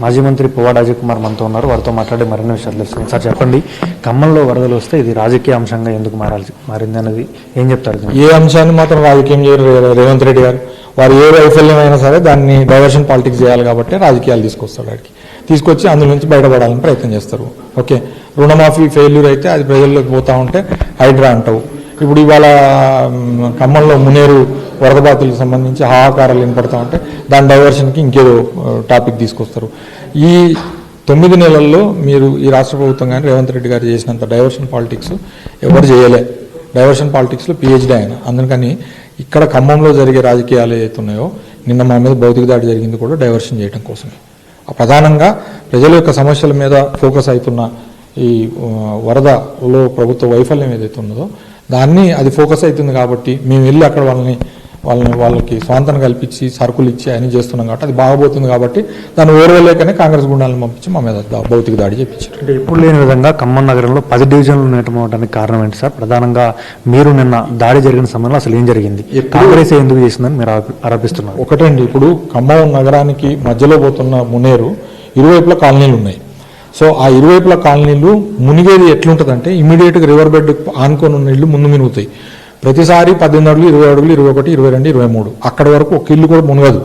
మాజీ మంత్రి పువ్వాడ అజయ్ కుమార్ మనతో ఉన్నారు. వారితో మాట్లాడి మరిన్ని విషయాలు తెలుసుకుందాం. సార్ చెప్పండి. ఖమ్మంలో వరదలు వస్తే ఇది రాజకీయ అంశంగా ఎందుకు మారాలి మారింది అనేది ఏం చెప్తారు ఏ అంశాన్ని మాత్రం రాజకీయం చేయరు రేవంత్ రెడ్డి గారు. వారు ఏ వైఫల్యమైనా సరే దాన్ని డైవర్షన్ పాలిటిక్స్ చేయాలి కాబట్టి రాజకీయాలు తీసుకొస్తాడు వాడికి. తీసుకొచ్చి అందులో నుంచి బయటపడాలని ప్రయత్నం చేస్తారు. ఓకే. రుణమాఫీ ఫెయిల్యూర్ అయితే అది ప్రజల్లోకి పోతా ఉంటే హైడ్రా అంటావు. ఇప్పుడు ఇవాళ ఖమ్మంలో మునేరు వరద బాధితులకు సంబంధించి హాహాకారాలు వినపడతా ఉంటే దాని డైవర్షన్కి ఇంకేదో టాపిక్ తీసుకొస్తారు. ఈ తొమ్మిది నెలల్లో మీరు ఈ రాష్ట్ర ప్రభుత్వం కానీ రేవంత్ రెడ్డి గారు చేసినంత డైవర్షన్ పాలిటిక్స్ ఎవరు చేయలే. డైవర్షన్ పాలిటిక్స్లో పిహెచ్డీ ఆయన. అందుకని ఇక్కడ ఖమ్మంలో జరిగే రాజకీయాలు ఏవైతే నిన్న మా మీద భౌతిక దాడి జరిగింది కూడా డైవర్షన్ చేయడం కోసమే. ఆ ప్రధానంగా ప్రజల యొక్క సమస్యల మీద ఫోకస్ అవుతున్న ఈ వరదలో ప్రభుత్వ వైఫల్యం ఏదైతే ఉన్నదో దాన్ని అది ఫోకస్ అవుతుంది కాబట్టి మేము వెళ్ళి అక్కడ వాళ్ళని వాళ్ళని వాళ్ళకి స్వాంతన కల్పించి సరుకులు ఇచ్చి అన్ని చేస్తున్నాం కాబట్టి అది బాగపోతుంది కాబట్టి దాన్ని ఓర్వలేకనే కాంగ్రెస్ గుండాలను పంపించి మా మీద భౌతిక దాడి చేయించారు అంటే ఎప్పుడు లేని విధంగా ఖమ్మం నగరంలో పది డివిజన్లు నేటమవడానికి కారణం ఏంటి సార్? ప్రధానంగా మీరు నిన్న దాడి జరిగిన సమయంలో అసలు ఏం జరిగింది? కాంగ్రెస్ ఎందుకు చేసిందని మీరు ఆరోపి- ఆరోపిస్తున్నారు. ఒకటండి ఇప్పుడు ఖమ్మం నగరానికి మధ్యలో పోతున్న మునేరు ఇరువైపులా కాలనీలు ఉన్నాయి. సో ఆ ఇరువైపుల కాలనీలు మునిగేది ఎట్లుంటుందంటే ఇమీడియట్గా రివర్ బెడ్ ఆనుకొని ఉన్న ఇల్లు ముందు మినుగుతాయి. ప్రతిసారి పద్దెనిమిది అడుగులు ఇరవై అడుగులు ఇరవై ఒకటి ఇరవై రెండు ఇరవై మూడు. అక్కడ వరకు ఒక ఇల్లు కూడా మునగదు.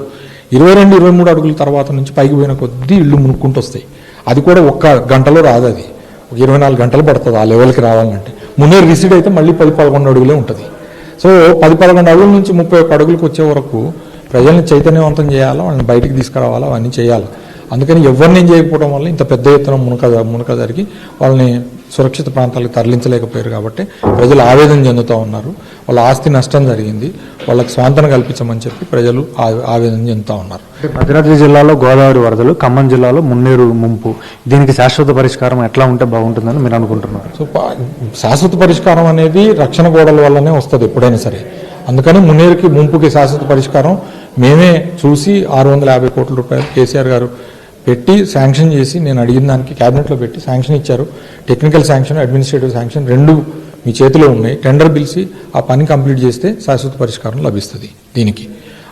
ఇరవై రెండు ఇరవై మూడు అడుగుల తర్వాత నుంచి పైకి పోయిన కొద్దీ ఇల్లు మునుక్కుంటూ వస్తాయి. అది కూడా ఒక్క గంటలో రాదు అది. ఒక ఇరవై నాలుగు గంటలు పడుతుంది ఆ లెవెల్కి రావాలంటే. మునేరు రిసీడ్ అయితే మళ్ళీ పది పదకొండు అడుగులే ఉంటుంది. సో పది పదకొండు అడుగుల నుంచి ముప్పై ఒక్క అడుగులకు వచ్చే వరకు ప్రజల్ని చైతన్యవంతం చేయాలా వాళ్ళని బయటికి తీసుకురావాలా అవన్నీ చేయాలి. అందుకని ఎవరిని చేయకపోవడం వల్ల ఇంత పెద్ద ఎత్తున మునక మునక జరిగి వాళ్ళని సురక్షిత ప్రాంతాలకు తరలించలేకపోయారు కాబట్టి ప్రజలు ఆవేదన చెందుతూ ఉన్నారు. వాళ్ళ ఆస్తి నష్టం జరిగింది. వాళ్ళకి స్వాంతన కల్పించమని చెప్పి ప్రజలు ఆవేదన చెందుతూ ఉన్నారు. భద్రాద్రి జిల్లాలో గోదావరి వరదలు ఖమ్మం జిల్లాలో మున్నేరు ముంపు. దీనికి శాశ్వత పరిష్కారం ఎట్లా ఉంటే బాగుంటుందని మీరు అనుకుంటున్నారు? సో శాశ్వత పరిష్కారం అనేది రక్షణ గోడల వల్లనే వస్తుంది ఎప్పుడైనా సరే. అందుకని మునేరుకి ముంపుకి శాశ్వత పరిష్కారం మేమే చూసి ఆరు వందల యాభై కోట్ల రూపాయలు కేసీఆర్ గారు పెట్టి శాంక్షన్ చేసి నేను అడిగిన దానికి క్యాబినెట్లో పెట్టి శాంక్షన్ ఇచ్చారు. టెక్నికల్ శాంక్షన్ అడ్మినిస్ట్రేటివ్ శాంక్షన్ రెండు మీ చేతిలో ఉన్నాయి. టెండర్ పిలిచి ఆ పని కంప్లీట్ చేస్తే శాశ్వత పరిష్కారం లభిస్తుంది దీనికి.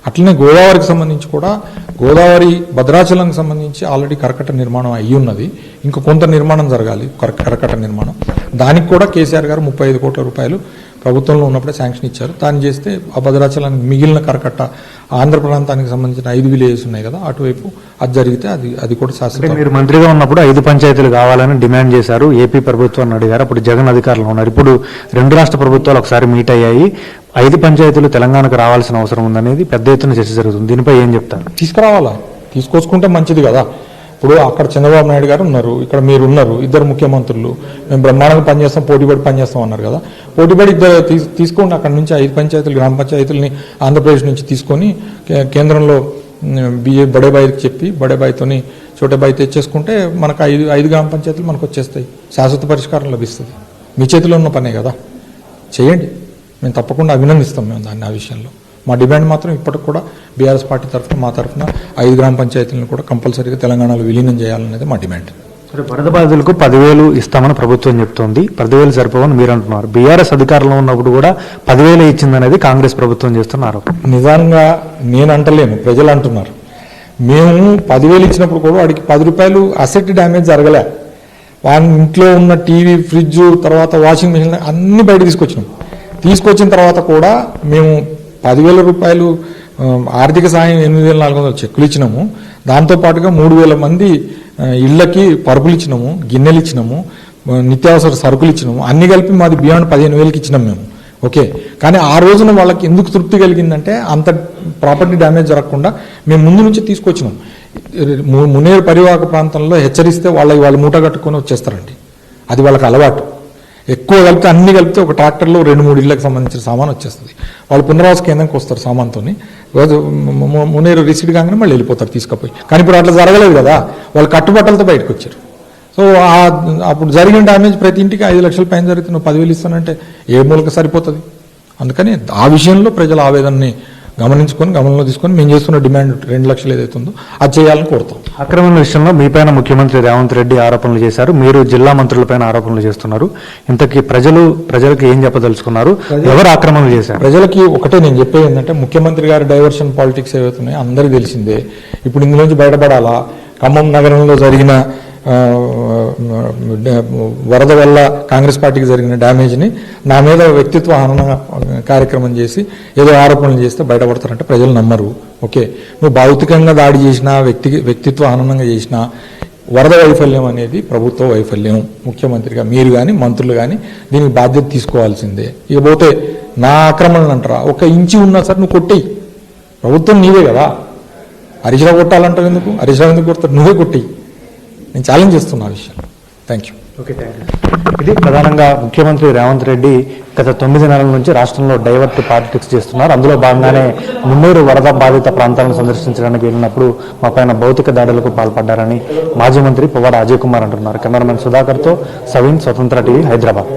అట్లనే గోదావరికి సంబంధించి కూడా గోదావరి భద్రాచలంకి సంబంధించి ఆల్రెడీ కరకట్ట నిర్మాణం అయ్యి ఉన్నది. ఇంకా కొంత నిర్మాణం జరగాలి కర- కరకట్ట నిర్మాణం. దానికి కూడా కేసీఆర్ గారు ముప్పై ఐదు కోట్ల రూపాయలు ప్రభుత్వంలో ఉన్నప్పుడే శాంక్షన్ ఇచ్చారు. దాన్ని చేస్తే ఆ భద్రాచలానికి మిగిలిన కరకట్ట ఆంధ్ర ప్రాంతానికి సంబంధించిన ఐదు విలేజెస్ ఉన్నాయి కదా అటువైపు అది జరిగితే అది అది కూడా శాశ్వత. మీరు మంత్రిగా ఉన్నప్పుడు ఐదు పంచాయతీలు కావాలని డిమాండ్ చేశారు. ఏపీ ప్రభుత్వాన్ని అడిగారు. అప్పుడు జగన్ అధికారులు ఉన్నారు. ఇప్పుడు రెండు రాష్ట్ర ప్రభుత్వాలు ఒకసారి మీట్ అయ్యాయి. ఐదు పంచాయతీలు తెలంగాణకు రావాల్సిన అవసరం ఉందనేది పెద్ద ఎత్తున చర్చ జరుగుతుంది. దీనిపై ఏం చెప్తారు? తీసుకురావాలా? తీసుకొచ్చుకుంటే మంచిది కదా. ఇప్పుడు అక్కడ చంద్రబాబు నాయుడు గారు ఉన్నారు ఇక్కడ మీరు ఉన్నారు ఇద్దరు ముఖ్యమంత్రులు. మేము బ్రహ్మాండంగా పనిచేస్తాం పోటీపడి పనిచేస్తాం అన్నారు కదా. పోటీపడి ఇద్దరు తీసుకోండి అక్కడ నుంచి ఐదు పంచాయతీలు గ్రామ పంచాయతీలని ఆంధ్రప్రదేశ్ నుంచి తీసుకొని కే- కేంద్రంలో బిఏ బడేబాయికి చెప్పి బడేబాయితోని చోటబాయి తెచ్చేసుకుంటే మనకు ఐదు ఐదు గ్రామ పంచాయతీలు మనకు వచ్చేస్తాయి. శాశ్వత పరిష్కారం లభిస్తుంది. మీ చేతిలో ఉన్న పనే కదా. చేయండి. మేము తప్పకుండా అభినందిస్తాం మేము దాన్ని ఆ విషయంలో. మా డిమాండ్ మాత్రం ఇప్పటికి కూడా బీఆర్ఎస్ పార్టీ తరఫున మా తరఫున ఐదు గ్రామ పంచాయతీలను కూడా కంపల్సరీగా తెలంగాణలో విలీనం చేయాలనేది మా డిమాండ్. సరే వరద బాధితులకు పదివేలు ఇస్తామని ప్రభుత్వం చెప్తోంది. పదివేలు సరిపోవని మీరు అంటున్నారు. బీఆర్ఎస్ అధికారంలో ఉన్నప్పుడు కూడా పదివేలు ఇచ్చిందనేది కాంగ్రెస్ ప్రభుత్వం చేస్తున్న ఆరోపణ. నిజంగా నేను అంటలేను ప్రజలు అంటున్నారు. మేము పదివేలు ఇచ్చినప్పుడు కూడా వాడికి పది రూపాయలు అసెట్ డ్యామేజ్ జరగలే. వాని ఇంట్లో ఉన్న టీవీ ఫ్రిడ్జ్ తర్వాత వాషింగ్ మిషన్ అన్ని బయట తీసుకొచ్చినాం. తీసుకొచ్చిన తర్వాత కూడా మేము పదివేల రూపాయలు ఆర్థిక సాయం ఎనిమిది వేల నాలుగు వందల చెక్కులు ఇచ్చినాము. దాంతోపాటుగా మూడు వేల మంది ఇళ్ళకి ఇళ్ళకి పరుపులు ఇచ్చినాము గిన్నెలు ఇచ్చినాము నిత్యావసర సరుకులు ఇచ్చినాము. అన్ని కలిపి మాది బియాండ్ పదిహేను వేలకి ఇచ్చినాం మేము. ఓకే. కానీ ఆ రోజున వాళ్ళకి ఎందుకు తృప్తి కలిగిందంటే అంత ప్రాపర్టీ డ్యామేజ్ జరగకుండా మేము ముందు నుంచి తీసుకొచ్చినాం. ము- మునేరు పరివాహక ప్రాంతంలో హెచ్చరిస్తే వాళ్ళకి వాళ్ళు మూట కట్టుకొని వచ్చేస్తారండి. అది వాళ్ళకి అలవాటు. ఎక్కువ కలిపితే అన్ని కలిపితే ఒక ట్రాక్టర్లో రెండు మూడు ఇళ్ళకి సంబంధించిన సామాన్ వచ్చేస్తుంది. వాళ్ళు పునరావాస కేంద్రంకి వస్తారు సామాన్తోని. రోజు మునేరు రిసీడ్ కాగానే మళ్ళీ వెళ్ళిపోతారు తీసుకుపోయి. కానీ ఇప్పుడు అట్లా జరగలేదు కదా. వాళ్ళు కట్టుబట్టలతో బయటకు వచ్చారు. సో అప్పుడు జరిగిన డ్యామేజ్ ప్రతి ఇంటికి ఐదు లక్షల పైన జరిగితే నువ్వు పదివేలు ఇస్తానంటే ఏ మూలక సరిపోతుంది? అందుకని ఆ విషయంలో ప్రజల ఆవేదనని గమనించుకొని గమనంలో తీసుకొని మేము చేస్తున్న డిమాండ్ రెండు లక్షలు ఏదైతే ఉందో అది చేయాలని కోరుతాం. ఆక్రమణ విషయంలో మీపైన ముఖ్యమంత్రి రేవంత్ రెడ్డి ఆరోపణలు చేశారు. మీరు జిల్లా మంత్రులపైన ఆరోపణలు చేస్తున్నారు. ఇంతకీ ప్రజలు ప్రజలకు ఏం చెప్పదలుచుకున్నారు? ఎవరు ఆక్రమణలు చేశారు? ప్రజలకి ఒకటే నేను చెప్పేది ఏంటంటే ముఖ్యమంత్రి గారి డైవర్షన్ పాలిటిక్స్ ఏవైతున్నాయో అందరికీ తెలిసిందే. ఇప్పుడు ఇందులోంచి బయటపడాలా? ఖమ్మం నగరంలో జరిగిన వరద వల్ల కాంగ్రెస్ పార్టీకి జరిగిన డ్యామేజ్ని నా మీద వ్యక్తిత్వ హనన కార్యక్రమం చేసి ఏదో ఆరోపణలు చేస్తే బయటపడతారంటే ప్రజలు నమ్మరు. ఓకే? నువ్వు భౌతికంగా దాడి చేసినా వ్యక్తి వ్యక్తిత్వ హననంగా చేసినా వరద వైఫల్యం అనేది ప్రభుత్వ వైఫల్యం. ముఖ్యమంత్రిగా మీరు కానీ మంత్రులు కానీ దీనికి బాధ్యత తీసుకోవాల్సిందే. ఇకపోతే నా ఆక్రమణలు అంటారా? ఒక ఇంచి ఉన్నా సరే నువ్వు కొట్టేయి. ప్రభుత్వం నీవే కదా. హరీశ్రావు కొట్టాలంటావు ఎందుకు? హరీశ్రావు ఎందుకు కొడతారు నువ్వే కొట్టేయి. నేను ఛాలెంజ్ చేస్తున్నా ఆ విషయం. Thank you okay thank you ఇది ప్రధానంగా ముఖ్యమంత్రి రేవంత్ రెడ్డి గత తొమ్మిది నెలల నుంచి రాష్ట్రంలో డైవర్ట్ పాలిటిక్స్ చేస్తున్నారు. అందులో భాగంగానే మున్నూరు వరద బాధిత ప్రాంతాలను సందర్శించడానికి వెళ్ళినప్పుడు మా పైన భౌతిక దాడులకు పాల్పడ్డారని మాజీ మంత్రి పువ్వాడ అజయ్ కుమార్ అంటున్నారు. కెమెరామెన్ సుధాకర్తో సవీన్ స్వతంత్ర టీవీ హైదరాబాద్.